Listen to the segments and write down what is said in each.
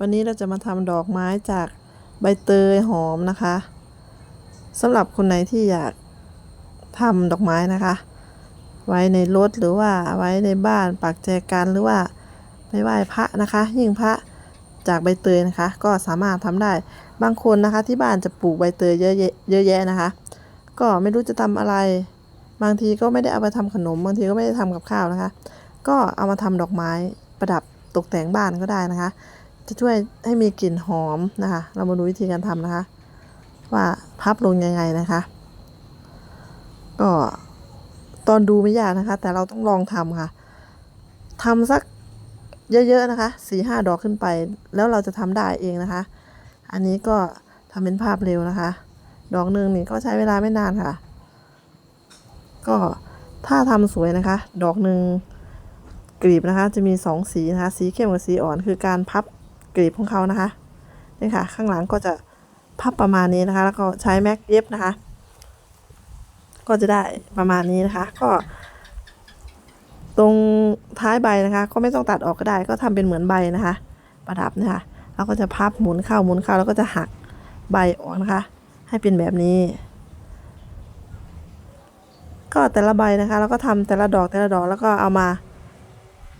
วันนี้เราจะมาทำดอกไม้จากใบเตยหอมนะคะสำหรับคนไหนที่อยากทำดอกไม้นะคะ ไว้ในรถหรือว่าไว้ในบ้านปักแจกันหรือว่าไปไหว้พระนะคะหิ้งพระจากใบเตยนะคะ ก็สามารถทำได้บางคนนะคะ ที่บ้านจะปลูกใบเตยเยอะเยอะแยะนะคะ ก็ไม่รู้จะทำอะไร บางทีก็ไม่ได้เอาไปทำขนม บางทีก็ไม่ได้ทำกับข้าวนะคะ ก็เอามาทำดอกไม้ประดับตกแต่งบ้านก็ได้นะคะ จะช่วยให้มีกลิ่นหอมนะคะ เรามาดูวิธีการทำนะคะ ว่าพับลงยังไงนะคะ ก็ตอนดูไม่ยากนะคะ แต่เราต้องลองทำค่ะทำสักเยอะๆนะคะสี่ห้าดอกขึ้นไป แล้วเราจะทำได้เองนะคะ อันนี้ก็ทำเป็นภาพเร็วนะคะ ดอกหนึ่งนี่ก็ใช้เวลาไม่นานค่ะ ก็ถ้าทำสวยนะคะ ดอกหนึ่งกลีบนะคะ จะมีสองสีนะคะ สีเข้มกับสีอ่อนคือการพับ กลีบของเขานะคะนี่ค่ะ ข้างหลังก็จะพับประมาณนี้นะคะ แล้วก็ใช้แม็กเย็บนะคะ ก็จะได้ประมาณนี้นะคะ ก็ ตรงท้ายใบนะคะ ก็ไม่ต้องตัดออกก็ได้ ก็ทำเป็นเหมือนใบนะคะ ประดับนะคะแล้วก็จะพับหมุนเข้าหมุนเข้าแล้วก็จะหักใบออกนะคะ ให้เป็นแบบนี้ ก็แต่ละใบนะคะ แล้วก็ทำแต่ละดอกแต่ละดอกแล้วก็เอามา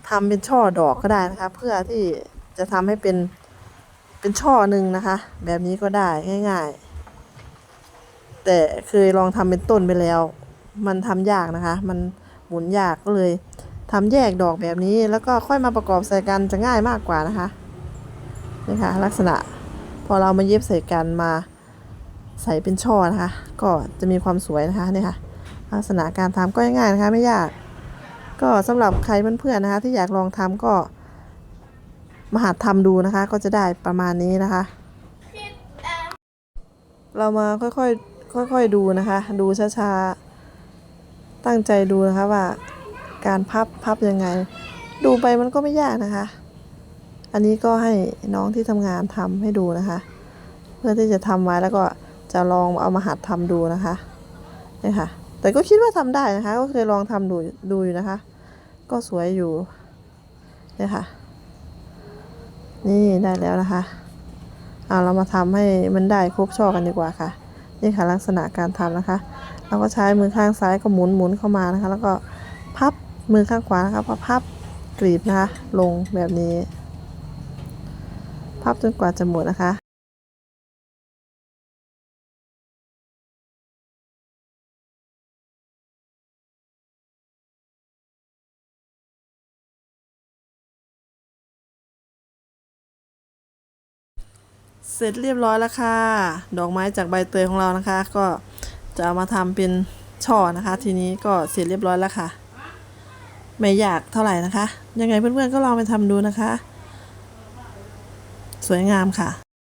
ทำเป็นช่อดอกก็ได้นะคะ เพื่อที่ จะทำให้เป็นเป็นช่อหนึ่งนะคะ แบบนี้ก็ได้ง่าย ๆ แต่เคยลองทำเป็นต้นไปแล้ว มันทำยากนะคะ มันหมุนยากก็เลยทำแยกดอกแบบนี้แล้วก็ค่อยมาประกอบใส่กันจะง่ายมากกว่านะคะนี่ค่ะลักษณะพอเรามาเย็บใส่กันมาใส่เป็นช่อนะคะ ก็จะมีความสวยนะคะนี่ค่ะลักษณะการทำก็ง่ายๆนะคะ ไม่ยาก ก็สำหรับใครเพื่อนๆนะคะ ที่อยากลองทำก็ มาหัดทำดูนะคะ ก็จะได้ประมาณนี้นะคะ เรามาค่อยๆค่อยๆดูนะคะ ดูช้าๆ ตั้งใจดูนะคะว่าการพับพับยังไง ดูไปมันก็ไม่ยากนะคะ อันนี้ก็ให้น้องที่ทำงานทำให้ดูนะคะ เพื่อที่จะทำไว้แล้วก็จะลองเอามาหัดทำดูนะคะนี่ค่ะ แต่ก็คิดว่าทำได้นะคะ ก็เคยลองทำดูดูอยู่นะคะ ก็สวยอยู่นี่ค่ะ นี่ได้แล้วนะคะเอาเรามาทำให้มันได้ครบช่อกันดีกว่าค่ะ นี่ค่ะลักษณะการทำนะคะ เราก็ใช้มือข้างซ้ายก็หมุนหมุนเข้ามานะคะ แล้วก็พับมือข้างขวานะคะพอพับกรีบนะคะ ลงแบบนี้ พับจนกว่าจะหมดนะคะ เสร็จเรียบร้อยแล้วค่ะ ดอกไม้จากใบเตยของเรานะคะ ก็จะเอามาทำเป็นช่อนะคะ ทีนี้ก็เสร็จเรียบร้อยแล้วค่ะ ไม่ยากเท่าไหร่นะคะ ยังไงเพื่อนๆก็ลองไปทำดูนะคะ สวยงามค่ะ